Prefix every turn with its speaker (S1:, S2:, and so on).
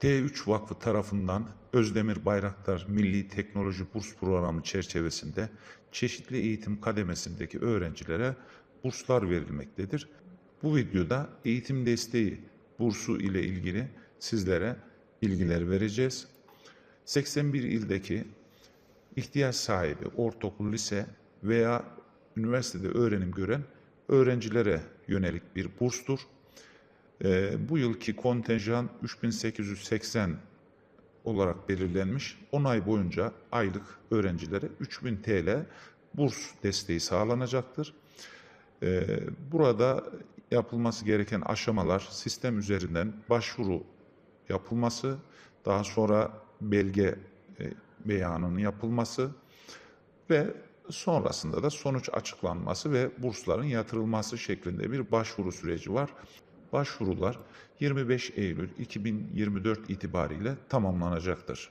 S1: T3 Vakfı tarafından Özdemir Bayraktar Milli Teknoloji Burs Programı çerçevesinde çeşitli eğitim kademesindeki öğrencilere burslar verilmektedir. Bu videoda eğitim desteği bursu ile ilgili sizlere bilgiler vereceğiz. 81 ildeki ihtiyaç sahibi ortaokul, lise veya üniversitede öğrenim gören öğrencilere yönelik bir burstur. Ee, bu yılki kontenjan 3880 olarak belirlenmiş. 10 ay boyunca aylık öğrencilere 3000 TL burs desteği sağlanacaktır. Ee, burada yapılması gereken aşamalar sistem üzerinden başvuru yapılması, daha sonra belge e, beyanının yapılması ve sonrasında da sonuç açıklanması ve bursların yatırılması şeklinde bir başvuru süreci var. Başvurular 25 Eylül 2024 itibariyle tamamlanacaktır.